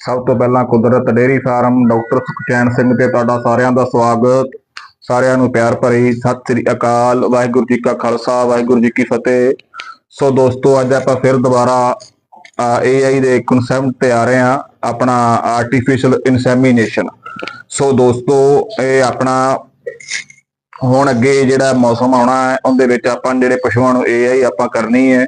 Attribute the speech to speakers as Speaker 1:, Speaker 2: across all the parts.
Speaker 1: ਸਭ ਤੋਂ ਪਹਿਲਾਂ Kudrat dairy farm doctor Sukhchain Singh ਤੇ ਤੁਹਾਡਾ ਸਾਰਿਆਂ ਦਾ ਸਵਾਗਤ। ਸਾਰਿਆਂ ਨੂੰ ਪਿਆਰ ਭਰੀ ਸਤਿ ਸ੍ਰੀ ਅਕਾਲ। ਵਾਹਿਗੁਰੂ ਜੀ ਕਾ ਖਾਲਸਾ, ਵਾਹਿਗੁਰੂ ਜੀ ਕੀ ਫਤਿਹ। ਸੋ ਦੋਸਤੋ, ਅੱਜ ਆਪਾਂ ਫਿਰ ਦੁਬਾਰਾ AI ਦੇ ਕਨਸੈਪਟ ਤੇ ਆ ਰਹੇ ਹਾਂ, ਆਪਣਾ ਆਰਟੀਫੀਸ਼ੀਅਲ ਇਨਸੈਮੀਨੇਸ਼ਨ ਸੋ ਦੋਸਤੋ, ਇਹ ਆਪਣਾ, ਹੁਣ ਅੱਗੇ ਜਿਹੜਾ ਮੌਸਮ ਆਉਣਾ ਹੈ, ਉਹਦੇ ਵਿੱਚ ਆਪਾਂ ਜਿਹੜੇ ਪਸ਼ੂਆਂ ਨੂੰ AI ਆਪਾਂ ਕਰਨੀ ਹੈ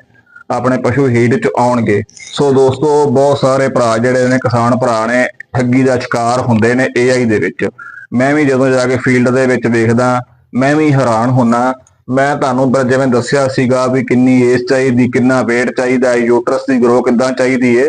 Speaker 1: ਆਪਣੇ ਪਸ਼ੂ ਹੀਟ ਚ ਆਉਣਗੇ। ਸੋ ਦੋਸਤੋ, ਬਹੁਤ ਸਾਰੇ ਭਰਾ ਜਿਹੜੇ ਨੇ, ਕਿਸਾਨ ਭਰਾ ਨੇ, ਠੱਗੀ ਦਾ ਸ਼ਿਕਾਰ ਹੁੰਦੇ ਨੇ AI ਦੇ ਵਿੱਚ। ਮੈਂ ਵੀ ਜਦੋਂ ਜਾ ਕੇ ਫੀਲਡ ਦੇ ਵਿੱਚ ਵੇਖਦਾ ਮੈਂ ਵੀ ਹੈਰਾਨ ਹੁੰਨਾ। ਮੈਂ ਤੁਹਾਨੂੰ ਬ- ਜਿਵੇਂ ਦੱਸਿਆ ਸੀਗਾ ਵੀ ਕਿੰਨੀ ਏਜ ਚਾਹੀਦੀ, ਕਿੰਨਾ weight ਚਾਹੀਦਾ ਹੈ ਯੂਟਰਸ ਦੀ ਗਰੋ ਕਿੱਦਾਂ ਚਾਹੀਦੀ ਹੈ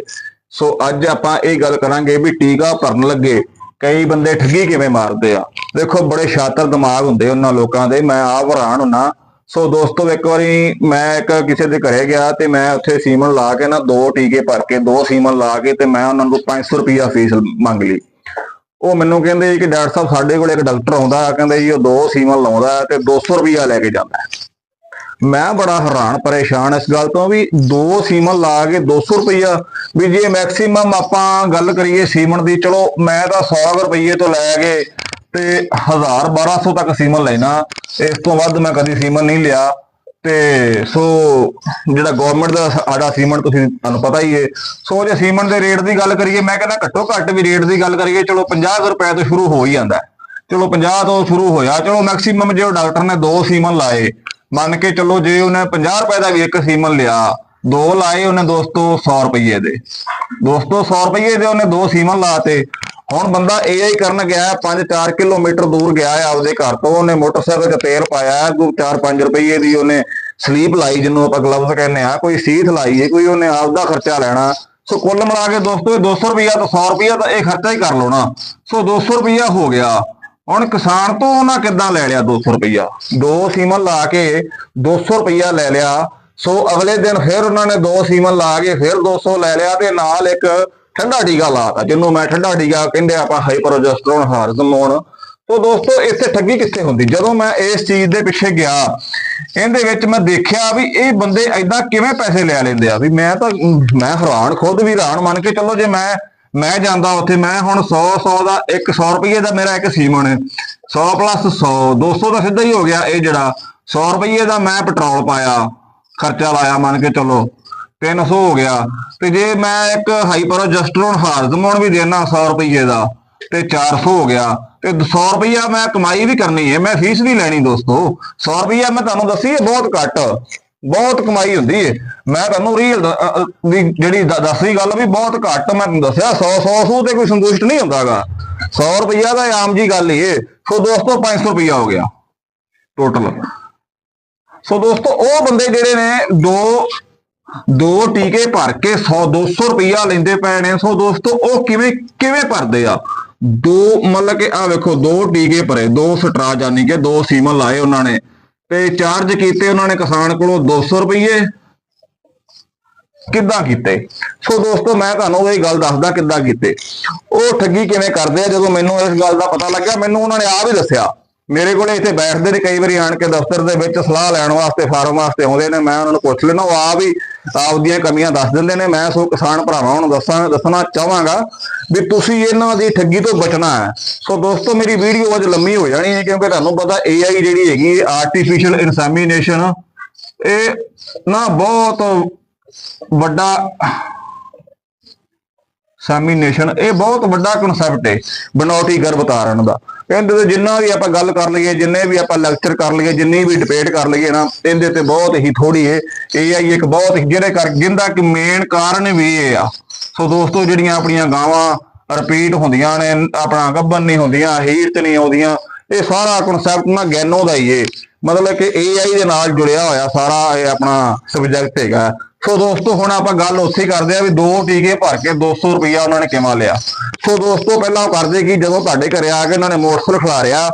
Speaker 1: ਸੋ ਅੱਜ ਆਪਾਂ ਇਹ ਗੱਲ ਕਰਾਂਗੇ ਵੀ ਟੀਕਾ ਭਰਨ ਲੱਗੇ, ਕਈ ਬੰਦੇ ਠੱਗੀ ਕਿਵੇਂ ਮਾਰਦੇ ਆ। ਦੇਖੋ, ਬੜੇ ਸ਼ਾਤਰ ਦਿਮਾਗ ਹੁੰਦੇ ਉਹਨਾਂ ਲੋਕਾਂ ਦੇ। ਮੈਂ ਆਪ ਹੈਰਾਨ ਹੁੰਨਾ ਸੋ ਦੋਸਤੋ, ਇੱਕ ਵਾਰੀ ਮੈਂ ਇੱਕ ਕਿਸੇ ਦੇ ਘਰੇ ਗਿਆ ਤੇ ਮੈਂ ਉੱਥੇ ਸੀਮਨ ਲਾ ਕੇ ਨਾ ਦੋ ਟੀਕੇ ਭਰ ਕੇ, ਦੋ ਸੀਮਨ ਲਾ ਕੇ ਤੇ ਮੈਂ ਉਹਨਾਂ ਨੂੰ 500 ਰੁਪਿਆ ਫੀਸ ਮੰਗ ਲਈ। ਉਹ ਮੈਨੂੰ ਕਹਿੰਦੇ ਜੀ ਕਿ ਡਾਕਟਰ ਸਾਹਿਬ ਸਾਡੇ ਕੋਲ ਇੱਕ ਡਾਕਟਰ ਆਉਂਦਾ, ਕਹਿੰਦੇ ਜੀ ਉਹ ਦੋ ਸੀਮਨ ਲਾਉਂਦਾ ਹੈ ਤੇ 200 ਰੁਪਿਆ ਲੈ ਕੇ ਜਾਂਦਾ। ਮੈਂ ਬੜਾ ਹੈਰਾਨ, ਪਰੇਸ਼ਾਨ ਇਸ ਗੱਲ ਤੋਂ ਵੀ ਦੋ ਸੀਮਨ ਲਾ ਕੇ 200 ਰੁਪਈਆ, ਵੀ ਜੇ ਮੈਕਸਿਮਮ ਆਪਾਂ ਗੱਲ ਕਰੀਏ ਸੀਮਨ ਦੀ, ਚਲੋ ਮੈਂ ਤਾਂ 100 ਰੁਪਈਏ ਤੋਂ ਲੈ ਕੇ ਤੇ 1000 1200 ਤੱਕ ਸੀਮਨ ਲੈਣਾ। ਇਸ ਤੋਂ ਵੱਧ ਮੈਂ ਕਦੀ ਸੀਮਨ ਨਹੀਂ ਲਿਆ। ਤੇ ਸੋ ਜਿਹੜਾ ਗਵਰਨਮੈਂਟ ਦਾ ਸਾਡਾ ਸੀਮਨ ਤੁਸੀਂ ਤੁਹਾਨੂੰ ਪਤਾ ਹੀ ਹੈ ਸੋ ਜੇ ਸੀਮਨ ਦੇ ਰੇਟ ਦੀ ਗੱਲ ਕਰੀਏ, ਮੈਂ ਕਹਿੰਦਾ ਘੱਟੋ ਘੱਟ ਵੀ ਰੇਟ ਦੀ ਗੱਲ ਕਰੀਏ, ਚਲੋ 50 ਕੁ ਰੁਪਏ ਤੋਂ ਸ਼ੁਰੂ ਹੋ ਹੀ ਜਾਂਦਾ ਚਲੋ 50 ਤੋਂ ਸ਼ੁਰੂ ਹੋਇਆ, ਚਲੋ ਮੈਕਸਿਮਮ ਜੇ ਉਹ ਡਾਕਟਰ ਨੇ ਦੋ ਸੀਮਨ ਲਾਏ, ਮੰਨ ਕੇ ਚੱਲੋ ਜੇ ਉਹਨੇ 50 ਰੁਪਏ ਦਾ ਵੀ ਇੱਕ ਸੀਮਨ ਲਿਆ, ਦੋ ਲਾਏ ਉਹਨੇ ਦੋਸਤੋ 100 ਰੁਪਏ ਦੇ। ਦੋਸਤੋ 100 ਰੁਪਏ ਦੇ ਉਹਨੇ ਦੋ ਸੀਮਨ ਲਾਤੇ ਹੁਣ ਬੰਦਾ AI ਕਰਨ ਗਿਆ 5-4 ਕਿਲੋਮੀਟਰ ਦੂਰ ਗਿਆ ਹੈ ਆਪਦੇ ਘਰ ਤੋਂ, ਉਹਨੇ ਮੋਟਰਸਾਈਕਲ 'ਚ ਤੇਲ ਪਾਇਆ, ਕੋਈ 4-5 ਰੁਪਏ ਦੀ ਉਹਨੇ ਸਲੀਪ ਲਾਈ, ਜਿਹਨੂੰ ਆਪਾਂ ਗਲਵਸ ਕਹਿੰਦੇ ਆ ਕੋਈ ਸੀਥ ਲਾਈ ਹੈ, ਕੋਈ ਉਹਨੇ ਆਪਦਾ ਖਰਚਾ ਲੈਣਾ। ਸੋ ਕੁੱਲ ਮਿਲਾ ਕੇ ਦੋਸਤੋ, ਇਹ 200 ਰੁਪਿਆ ਤਾਂ 100 ਰੁਪਿਆ ਤਾਂ ਇਹ ਖਰਚਾ ਹੀ ਕਰ ਲਓ ਨਾ। ਸੋ 200 ਰੁਪਿਆ ਹੋ ਗਿਆ। ਹੁਣ ਕਿਸਾਨ ਤੋਂ ਉਹਨਾਂ ਕਿੱਦਾਂ ਲੈ ਲਿਆ 200 ਰੁਪਿਆ ਦੋ ਸੀਮਨ ਲਾ ਕੇ 200 ਰੁਪਿਆ ਲੈ ਲਿਆ। ਸੋ ਅਗਲੇ ਦਿਨ ਫਿਰ ਉਹਨਾਂ ਨੇ ਦੋ ਸੀਮਨ ਲਾ ਕੇ ਫਿਰ 200 ਲੈ ਲਿਆ ਤੇ ਨਾਲ ਇੱਕ ਠੰਡਾ ਟੀਕਾ ਲਾਤਾ ਜਿਹਨੂੰ ਮੈਂ ਠੰਡਾ ਟੀਕਾ ਕਹਿੰਦੇ ਆਪਾਂ ਹਾਈਪਰੋਜੈਸਟਰੋਨ ਹਾਰਮੋਨ। ਤੋ ਦੋਸਤੋ, ਇੱਥੇ ਠੱਗੀ ਕਿੱਥੇ ਹੁੰਦੀ? ਜਦੋਂ ਮੈਂ ਇਸ ਚੀਜ਼ ਦੇ ਪਿੱਛੇ ਗਿਆ, ਇਹਦੇ ਵਿੱਚ ਮੈਂ ਦੇਖਿਆ ਵੀ ਇਹ ਬੰਦੇ ਐਦਾਂ ਕਿਵੇਂ ਪੈਸੇ ਲੈ ਲੈਂਦੇ ਆ। ਵੀ ਮੈਂ ਤਾਂ, ਮੈਂ ਹੈਰਾਨ, ਖੁਦ ਵੀ ਹੈਰਾਨ ਮੰਨ ਕੇ ਚੱਲੋ, ਜੇ ਮੈਂ ਮੈਂ ਜਾਂਦਾ ਉੱਥੇ, ਮੈਂ ਹੁਣ 100 100 ਦਾ 100 ਰੁਪਏ ਦਾ ਮੇਰਾ ਇੱਕ ਸੀਮਨ ਹੈ। 100 ਪਲੱਸ 100 200 ਦਾ ਸਿੱਧਾ ਹੀ ਹੋ ਗਿਆ ਇਹ ਜਿਹੜਾ। 100 ਰੁਪਏ ਦਾ ਮੈਂ ਪੈਟਰੋਲ ਪਾਇਆ, ਖਰਚਾ ਲਾਇਆ ਮੰਨ ਕੇ ਚੱਲੋ। 300 ਹੋ ਗਿਆ। ਤੇ ਜੇ ਮੈਂ ਇੱਕ ਹਾਈਪਰੋਜੈਸਟਰੋਨ ਹਾਰਮੋਨ ਵੀ ਦੇਣਾ 100 ਰੁਪਏ ਦਾ, ਤੇ 400 ਹੋ ਗਿਆ। ਤੇ 100 ਰੁਪਇਆ ਮੈਂ ਕਮਾਈ ਵੀ ਕਰਨੀ ਹੈ ਮੈਂ ਫੀਸ ਵੀ ਲੈਣੀ ਦੋਸਤੋ। 100 ਰੁਪਇਆ ਮੈਂ ਤੁਹਾਨੂੰ ਦੱਸੀ ਇਹ ਬਹੁਤ ਘੱਟ, ਬਹੁਤ ਕਮਾਈ ਹੁੰਦੀ ਹੈ ਮੈਂ ਤੁਹਾਨੂੰ ਰੀਅਲ ਦੀ ਜਿਹੜੀ ਦ- ਦੱਸੀ ਗੱਲ ਵੀ ਬਹੁਤ ਘੱਟ ਮੈਂ ਤੁਹਾਨੂੰ ਦੱਸਿਆ 100 100 ਸੂ ਤੇ ਕੋਈ ਸੰਤੁਸ਼ਟ ਨਹੀਂ ਹੁੰਦਾਗਾ 100 ਰੁਪਇਆ ਤਾਂ ਆਮ ਜੀ ਗੱਲ ਹੀ ਹੈ ਸੋ ਦੋਸਤੋ 500 ਰੁਪਇਆ ਹੋ ਗਿਆ ਟੋਟਲ ਸੋ ਦੋਸਤੋ ਉਹ ਬੰਦੇ ਜਿਹੜੇ ਨੇ, ਦੋ ਦੋ ਟੀਕੇ ਭਰ ਕੇ 100 200 ਰੁਪਇਆ ਲੈਂਦੇ ਪਏ ਨੇ ਸੋ ਦੋਸਤੋ ਉਹ ਕਿਵੇਂ ਕਿਵੇਂ ਭਰਦੇ ਆ? ਦੋ, ਮਤਲਬ ਕਿ ਆ ਵੇਖੋ, ਦੋ ਟੀਕੇ ਭਰੇ, ਦੋ ਸਟਰਾ ਜਾਨੀ ਕਿ ਦੋ ਸੀਮਨ ਲਾਏ ਉਹਨਾਂ ਨੇ। ਤੇ ਚਾਰਜ ਕੀਤੇ ਉਹਨਾਂ ਨੇ ਕਿਸਾਨ ਕੋਲੋਂ 200 ਰੁਪਏ ਕਿੱਦਾਂ ਕੀਤੇ? ਸੋ ਦੋਸਤੋ, ਮੈਂ ਤੁਹਾਨੂੰ ਇਹ ਗੱਲ ਦੱਸਦਾ ਕਿੱਦਾਂ ਕੀਤੇ। ਉਹ ਠੱਗੀ ਕਿਵੇਂ ਕਰਦੇ ਆ? ਜਦੋਂ ਮੈਨੂੰ ਇਸ ਗੱਲ ਦਾ ਪਤਾ ਲੱਗਿਆ, ਮੈਨੂੰ ਉਹਨਾਂ ਨੇ ਆਪ ਹੀ ਦੱਸਿਆ। ਮੇਰੇ ਕੋਲੇ ਇੱਥੇ ਬੈਠਦੇ ਨੇ ਕਈ ਵਾਰੀ ਆਣ ਕੇ ਦਫ਼ਤਰ ਦੇ ਵਿੱਚ ਸਲਾਹ ਲੈਣ ਵਾਸਤੇ, ਫਾਰਮ ਵਾਸਤੇ ਆਉਂਦੇ ਨੇ, ਮੈਂ ਉਹਨਾਂ ਨੂੰ ਪੁੱਛ ਲੈਣਾ ਉਹ ਆਪ ਹੀ ਆਪਦੀਆਂ ਕਮੀਆਂ ਦੱਸ ਦਿੰਦੇ ਨੇ, ਮੈਂ ਸੋ ਕਿਸਾਨ ਭਰਾਵਾਂ ਨੂੰ ਦੱਸਾਂ, ਦੱਸਣਾ ਚਾਹਾਂਗਾ ਵੀ ਤੁਸੀਂ ਇਹਨਾਂ ਦੀ ਠੱਗੀ ਤੋਂ ਬਚਣਾ ਹੈ। ਸੋ ਦੋਸਤੋ, ਮੇਰੀ ਵੀਡੀਓ ਅੱਜ ਲੰਮੀ ਹੋ ਜਾਣੀ ਹੈ, ਕਿਉਂਕਿ ਤੁਹਾਨੂੰ ਪਤਾ AI ਜਿਹੜੀ ਹੈਗੀ ਆਰਟੀਫੀਸ਼ੀਅਲ ਇਨਸੈਮੀਨੇਸ਼ਨ ਇਹ ਨਾ ਬਹੁਤ ਵੱਡਾ ਸੈਮੀਨੇਸ਼ਨ ਇਹ ਬਹੁਤ ਵੱਡਾ ਕਨਸੈਪਟ ਹੈ ਬਨੌਟੀ ਗਰਭ ਧਾਰਨ ਦਾ। ਇਹਦੇ ਤੇ ਜਿੰਨਾ ਵੀ ਆਪਾਂ ਗੱਲ ਕਰ ਲਈਏ, ਜਿੰਨੇ ਵੀ ਆਪਾਂ ਲੈਕਚਰ ਕਰ ਲਈਏ, ਜਿੰਨੀ ਵੀ ਡਿਬੇਟ ਕਰ ਲਈਏ ਨਾ, ਇਹਦੇ ਤੇ ਬਹੁਤ ਹੀ ਥੋੜੀ ਏ। AI ਇੱਕ ਬਹੁਤ ਹੀ ਜਿਹੜੇ ਕਰ, ਜਿੰਦਾ ਕਿ ਮੇਨ ਕਾਰਨ ਵੀ ਇਹ ਆ। ਸੋ ਦੋਸਤੋ, ਜਿਹੜੀਆਂ ਆਪਣੀਆਂ ਗਾਵਾਂ ਰਿਪੀਟ ਹੁੰਦੀਆਂ ਨੇ, ਆਪਣਾ ਗੱਬਨ ਨਹੀਂ ਹੁੰਦੀਆਂ, ਹੀਰਤ ਨਹੀਂ ਆਉਂਦੀਆਂ, ਇਹ ਸਾਰਾ ਕਨਸੈਪਟ ਨਾ ਗੈਨੋ ਦਾ ਹੀ ਏ। ਮਤਲਬ ਕਿ AI ਦੇ ਨਾਲ ਜੁੜਿਆ ਹੋਇਆ ਸਾਰਾ ਇਹ ਆਪਣਾ ਸਬਜੈਕਟ ਹੈਗਾ। ਸੋ ਦੋਸਤੋ, ਹੁਣ ਆਪਾਂ ਗੱਲ ਉੱਥੇ ਕਰਦੇ ਆ ਵੀ ਦੋ ਟੀਕੇ ਭਰ ਕੇ 200 ਰੁਪਇਆ ਉਹਨਾਂ ਨੇ ਕਿਵੇਂ ਲਿਆ। ਸੋ ਦੋਸਤੋ, ਪਹਿਲਾਂ ਉਹ ਕਰਦੇ ਕਿ ਜਦੋਂ ਤੁਹਾਡੇ ਘਰੇ ਆ ਕੇ ਉਹਨਾਂ ਨੇ ਮੋਟਰਸਾਈਕਲ ਖਿਲਾਰਿਆ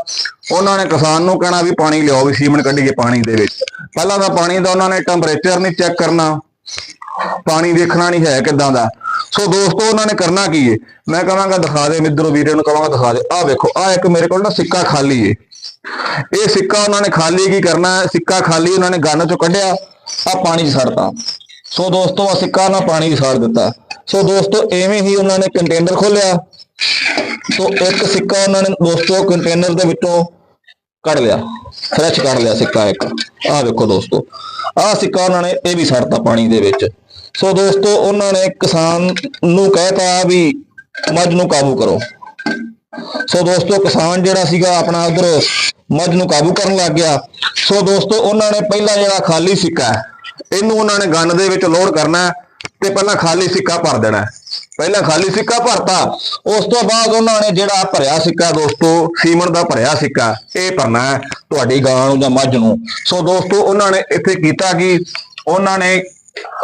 Speaker 1: ਉਹਨਾਂ ਨੇ ਕਿਸਾਨ ਨੂੰ ਕਹਿਣਾ ਵੀ ਪਾਣੀ ਲਿਆਓ, ਵੀ ਸੀਮਨ ਕੱਢੀਏ ਪਾਣੀ ਦੇ ਵਿੱਚ। ਪਹਿਲਾਂ ਤਾਂ ਪਾਣੀ ਦਾ ਉਹਨਾਂ ਨੇ ਟੈਂਪਰੇਚਰ ਨਹੀਂ ਚੈੱਕ ਕਰਨਾ। ਪਾਣੀ ਦੇਖਣਾ ਨਹੀਂ ਹੈ ਕਿਦਾਂ ਦਾ। ਸੋ ਦੋਸਤੋ, ਉਹਨਾਂ ਨੇ ਕਰਨਾ ਕੀ ਏ? ਮੈਂ ਕਹਾਂਗਾ, ਦਿਖਾ ਦੇ ਮਿੱਤਰੋ, ਵੀਰੇ ਨੂੰ ਕਹਾਂਗਾ, ਦਿਖਾ ਦੇ। ਆਹ ਵੇਖੋ, ਆਹ ਇੱਕ ਮੇਰੇ ਕੋਲ ਨਾ ਸਿੱਕਾ ਖਾਲੀ ਏ। ਇਹ ਸਿੱਕਾ ਉਹਨਾਂ ਨੇ ਖਾਲੀ ਕੀ ਕਰਨਾ? ਸਿੱਕਾ ਖਾਲੀ ਉਹਨਾਂ ਨੇ ਗੰਨ ਚੋਂ ਕੱਢਿਆ ਆ ਪਾਣੀ 'ਚ ਛੱਡਤਾ ਸੋ ਦੋਸਤੋ ਆ ਸਿੱਕਾ ਨਾ ਪਾਣੀ ਵੀ ਸਾੜ ਦਿੱਤਾ। ਸੋ ਦੋਸਤੋ, ਐਵੇਂ ਹੀ ਉਹਨਾਂ ਨੇ ਕੰਟੇਨਰ ਖੋਲਿਆ ਸੋ ਇੱਕ ਸਿੱਕਾ ਉਹਨਾਂ ਨੇ ਦੋਸਤੋ ਕੰਟੇਨਰ ਦੇ ਵਿੱਚੋਂ ਕੱਢ ਲਿਆ। ਫਰੈਸ਼ ਕੱਢ ਲਿਆ ਸਿੱਕਾ ਇੱਕ। ਆਹ ਵੇਖੋ ਦੋਸਤੋ, ਆਹ ਸਿੱਕਾ ਉਹਨਾਂ ਨੇ ਇਹ ਵੀ ਛੱਡਤਾ ਪਾਣੀ ਦੇ ਵਿੱਚ। ਸੋ ਦੋਸਤੋ, ਉਹਨਾਂ ਨੇ ਕਿਸਾਨ ਨੂੰ ਕਹਿਤਾ ਵੀ ਮੱਝ ਨੂੰ ਕਾਬੂ ਕਰੋ। ਸੋ ਦੋਸਤੋ, ਕਿਸਾਨ ਜਿਹੜਾ ਸੀਗਾ ਆਪਣਾ ਉਧਰ ਮੱਝ ਨੂੰ ਕਾਬੂ ਕਰਨ ਲੱਗ ਗਿਆ। ਸੋ ਦੋਸਤੋ, ਉਹਨਾਂ ਨੇ ਪਹਿਲਾਂ ਜਿਹੜਾ ਖਾਲੀ ਸਿੱਕਾ ਇਹਨੂੰ ਉਹਨਾਂ ਨੇ ਗੰਨ ਦੇ ਵਿੱਚ ਲੋਡ ਕਰਨਾ ਤੇ ਪਹਿਲਾਂ ਖਾਲੀ ਸਿੱਕਾ ਭਰ ਦੇਣਾ ਪਹਿਲਾਂ ਖਾਲੀ ਸਿੱਕਾ ਭਰਤਾ, ਉਸ ਤੋਂ ਬਾਅਦ ਉਹਨਾਂ ਨੇ ਜਿਹੜਾ ਭਰਿਆ ਸਿੱਕਾ ਦੋਸਤੋ, ਸੀਮਨ ਦਾ ਭਰਿਆ ਸਿੱਕਾ, ਇਹ ਭਰਨਾ ਹੈ ਤੁਹਾਡੀ ਗਾਂ ਨੂੰ ਜਾਂ ਮੱਝ ਨੂੰ। ਸੋ ਦੋਸਤੋ, ਉਹਨਾਂ ਨੇ ਇੱਥੇ ਕੀਤਾ ਕਿ? ਉਹਨਾਂ ਨੇ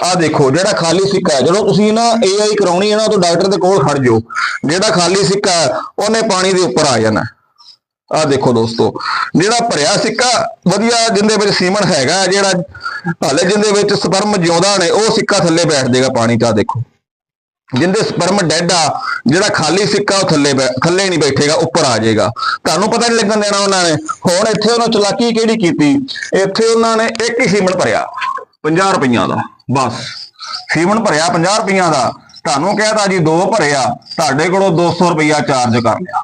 Speaker 1: ਆ ਦੇਖੋ, ਜਿਹੜਾ ਖਾਲੀ ਸਿੱਕਾ ਹੈ, ਜਦੋਂ ਤੁਸੀਂ ਨਾ ਏਆਈ ਕਰਾਉਣੀ ਹੈ ਨਾ, ਤਾਂ ਡਾਕਟਰ ਦੇ ਕੋਲ ਖੜ ਜਾਓ। ਜਿਹੜਾ ਖਾਲੀ ਸਿੱਕਾ ਉਹਨੇ ਪਾਣੀ ਦੇ ਉੱਪਰ ਆ ਜਾਣਾ। ਆ ਦੇਖੋ ਦੋਸਤੋ, ਜਿਹੜਾ ਭਰਿਆ ਸਿੱਕਾ ਵਧੀਆ ਜਿੰਦੇ ਵਿੱਚ ਸੀਮਨ ਹੈਗਾ, ਜਿਹੜਾ ਹਾਲੇ ਜਿੰਦੇ ਵਿੱਚ ਸਪਰਮ ਜਿਉਂਦਾ ਨੇ, ਉਹ ਸਿੱਕਾ ਥੱਲੇ ਬੈਠ ਜਾਏਗਾ ਪਾਣੀ 'ਚ ਆ ਦੇਖੋ। ਜਿੰਦੇ ਸਪਰਮ ਡੈਡ ਆ, ਜਿਹੜਾ ਖਾਲੀ ਸਿੱਕਾ ਉਹ ਥੱਲੇ ਬੈ- ਥੱਲੇ ਨਹੀਂ ਬੈਠੇਗਾ, ਉੱਪਰ ਆ ਜਾਏਗਾ ਤੁਹਾਨੂੰ ਪਤਾ ਨਹੀਂ ਲੱਗਣ ਦੇਣਾ ਉਹਨਾਂ ਨੇ। ਹੁਣ ਇੱਥੇ ਉਹਨਾਂ ਚਲਾਕੀ ਕਿਹੜੀ ਕੀਤੀ? ਇੱਥੇ ਉਹਨਾਂ ਨੇ ਇੱਕ ਹੀ ਸੀਮਨ ਭਰਿਆ 50 ਰੁਪਈਆਂ ਦਾ, ਬਸ। ਸੀਮਨ ਭਰਿਆ 50 ਰੁਪਈਆਂ ਦਾ। ਤੁਹਾਨੂੰ ਕਹਿਤਾ ਜੀ ਦੋ ਭਰਿਆ, ਤੁਹਾਡੇ ਕੋਲੋਂ 200 ਰੁਪਈਆ ਚਾਰਜ ਕਰ ਲਿਆ।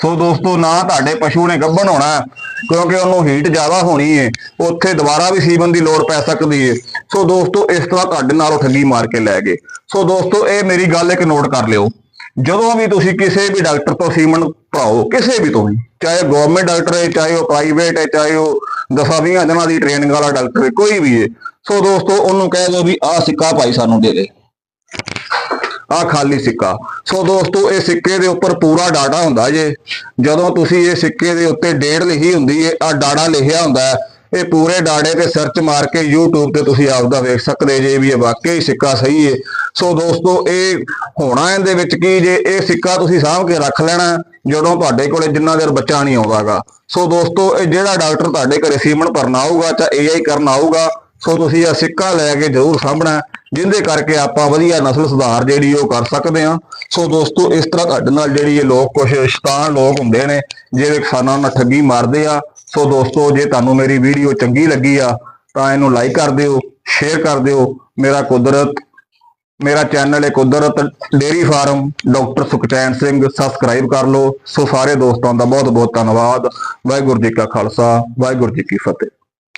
Speaker 1: ਸੋ ਦੋਸਤੋ, ਨਾ ਤੁਹਾਡੇ ਪਸ਼ੂ ਨੇ ਗੱਭਣ ਹੋਣਾ, ਕਿਉਂਕਿ ਉਹਨੂੰ ਹੀਟ ਜ਼ਿਆਦਾ ਹੋਣੀ ਹੈ ਉੱਥੇ ਦੁਬਾਰਾ ਵੀ ਸੀਮਨ ਦੀ ਲੋੜ ਪੈ ਸਕਦੀ ਹੈ ਸੋ ਦੋਸਤੋ, ਇਸ ਤਰ੍ਹਾਂ ਤੁਹਾਡੇ ਨਾਲ ਉਹ ਠੱਗੀ ਮਾਰ ਕੇ ਲੈ ਗਏ। ਸੋ ਦੋਸਤੋ, ਇਹ ਮੇਰੀ ਗੱਲ ਇੱਕ ਨੋਟ ਕਰ ਲਿਓ। ਜਦੋਂ ਵੀ ਤੁਸੀਂ ਕਿਸੇ ਵੀ ਡਾਕਟਰ ਤੋਂ ਸੀਮਨ ਭਰਾਓ, ਕਿਸੇ ਵੀ ਤੋਂ ਵੀ, ਚਾਹੇ ਗਵਰਨਮੈਂਟ ਡਾਕਟਰ ਹੈ ਚਾਹੇ ਉਹ ਪ੍ਰਾਈਵੇਟ ਹੈ ਚਾਹੇ ਉਹ ਦਸਾਂ ਵੀਹਾਂ ਦਿਨਾਂ ਦੀ ਟ੍ਰੇਨਿੰਗ ਵਾਲਾ ਡਾਕਟਰ ਹੈ ਕੋਈ ਵੀ ਹੈ ਸੋ ਦੋਸਤੋ, ਉਹਨੂੰ ਕਹਿ ਦਿਓ ਵੀ ਆਹ ਸਿੱਕਾ ਭਾਈ ਸਾਨੂੰ ਦੇ ਦੇ। ਆ ਖਾਲੀ ਸਿੱਕਾ। ਸੋ ਦੋਸਤੋ, ਇਹ ਸਿੱਕੇ ਦੇ ਉੱਪਰ ਪੂਰਾ ਡਾਟਾ ਹੁੰਦਾ ਜੇ। ਜਦੋਂ ਤੁਸੀਂ ਇਹ ਸਿੱਕੇ ਦੇ ਉੱਤੇ ਡੇਟ ਲਿਖੀ ਹੁੰਦੀ ਹੈ ਆ ਡਾਟਾ ਲਿਖਿਆ ਹੁੰਦਾ ਹੈ। ਇਹ ਪੂਰੇ ਡਾਟੇ ਤੇ ਸਰਚ ਮਾਰ ਕੇ YouTube ਤੇ ਤੁਸੀਂ ਆਪਦਾ ਵੇਖ ਸਕਦੇ ਜੇ ਵੀ ਇਹ ਵਾਕਈ ਸਿੱਕਾ ਸਹੀ ਹੈ ਸੋ ਦੋਸਤੋ, ਇਹ ਹੋਣਾ ਇਹਦੇ ਵਿੱਚ ਕੀ ਜੇ? ਇਹ ਸਿੱਕਾ ਤੁਸੀਂ ਸਾਂਭ ਕੇ ਰੱਖ ਲੈਣਾ ਜਦੋਂ ਤੁਹਾਡੇ ਕੋਲੇ ਜਿੰਨਾ ਦੇਰ ਬੱਚਾ ਨਹੀਂ ਆਉਂਦਾਗਾ। ਸੋ ਦੋਸਤੋ, ਇਹ ਜਿਹੜਾ ਡਾਕਟਰ ਤੁਹਾਡੇ ਘਰੇ ਸੀਮਨ ਭਰਨ ਆਊਗਾ ਜਾਂ AI ਕਰਨ ਆਊਗਾ ਸੋ ਤੁਸੀਂ ਇਹ ਸਿੱਕਾ ਲੈ ਕੇ ਜ਼ਰੂਰ ਸਾਂਭਣਾ ਹੈ, ਜਿਹਦੇ ਕਰਕੇ ਆਪਾਂ ਵਧੀਆ ਨਸਲ ਸੁਧਾਰ ਜਿਹੜੀ ਉਹ ਕਰ ਸਕਦੇ ਹਾਂ। ਸੋ ਦੋਸਤੋ ਇਸ ਤਰ੍ਹਾਂ ਤੁਹਾਡੇ ਨਾਲ ਜਿਹੜੀ ਇਹ ਲੋਕ ਕੁਝ ਸ਼ੈਤਾਨ ਲੋਕ ਹੁੰਦੇ ਨੇ ਜਿਹੜੇ ਕਿਸਾਨਾਂ ਨਾਲ ਠੱਗੀ ਮਾਰਦੇ ਆ। ਸੋ ਦੋਸਤੋ ਜੇ ਤੁਹਾਨੂੰ ਮੇਰੀ ਵੀਡੀਓ ਚੰਗੀ ਲੱਗੀ ਆ ਤਾਂ ਇਹਨੂੰ ਲਾਈਕ ਕਰ ਦਿਓ ਸ਼ੇਅਰ ਕਰ ਦਿਓ। ਮੇਰਾ ਕੁਦਰਤ ਮੇਰਾ ਚੈਨਲ ਹੈ Kudrat dairy farm doctor Sukhchain Singh. Subscribe ਕਰ ਲਓ। ਸੋ ਸਾਰੇ ਦੋਸਤਾਂ ਦਾ ਬਹੁਤ ਬਹੁਤ ਧੰਨਵਾਦ। ਵਾਹਿਗੁਰੂ ਜੀ ਕਾ ਖਾਲਸਾ ਵਾਹਿਗੁਰੂ ਜੀ ਕੀ ਫਤਿਹ।